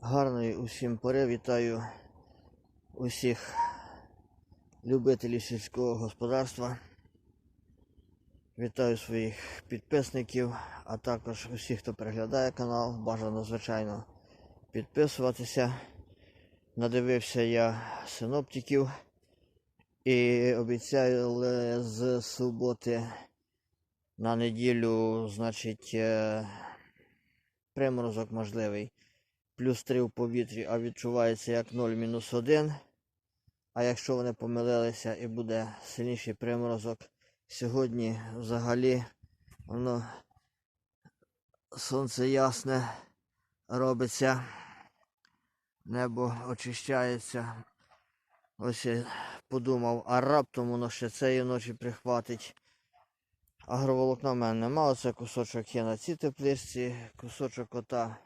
Гарної усім пори. Вітаю усіх любителів сільського господарства. Вітаю своїх підписників, а також усіх, хто переглядає канал. Бажано, звичайно, підписуватися. Надивився я синоптиків і обіцяли з суботи на неділю, значить, е, приморозок можливий. Плюс 3 в повітрі, а відчувається як 0 мінус 1. А якщо вони помилилися і буде сильніший приморозок, сьогодні взагалі воно сонце ясне робиться, небо очищається. Ось я подумав, а раптом воно ще цієї ночі прихватить. Агроволокна в мене нема, оце кусочок є на цій тепличці, кусочок ота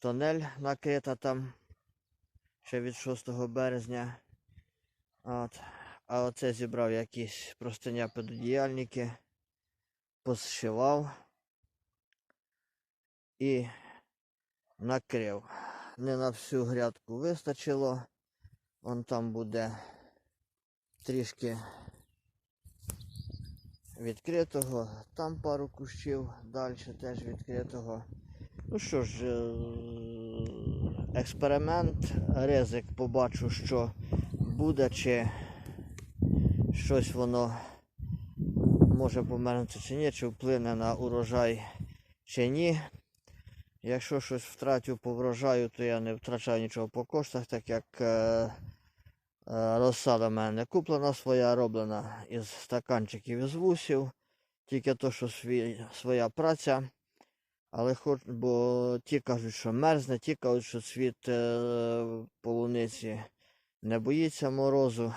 тонель накрита там ще від 6 березня. От. А оце зібрав якісь простиня підодіяльники, позшивав і накрив. Не на всю грядку вистачило. Вон там буде трішки відкритого, там пару кущів, далі теж відкритого. Ну що ж, е, експеримент, ризик побачу, що буде, чи щось воно може помернути чи ні, чи вплине на урожай чи ні. Якщо щось втратю по врожаю, то я не втрачаю нічого по коштах, так як е, е, розсада в мене куплена своя, роблена із стаканчиків із вусів. Тільки то, що свій, своя праця. Але хоч, бо ті кажуть, що мерзне, ті кажуть, що цвіт е, полуниці не боїться морозу.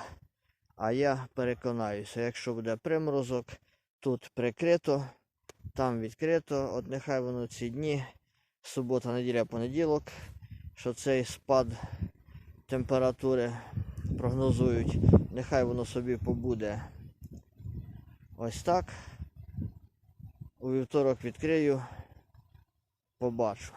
А я переконаюся, якщо буде приморозок, тут прикрито, там відкрито, от нехай воно ці дні, субота, неділя, понеділок, що цей спад температури прогнозують, нехай воно собі побуде ось так. У вівторок відкрию побачу.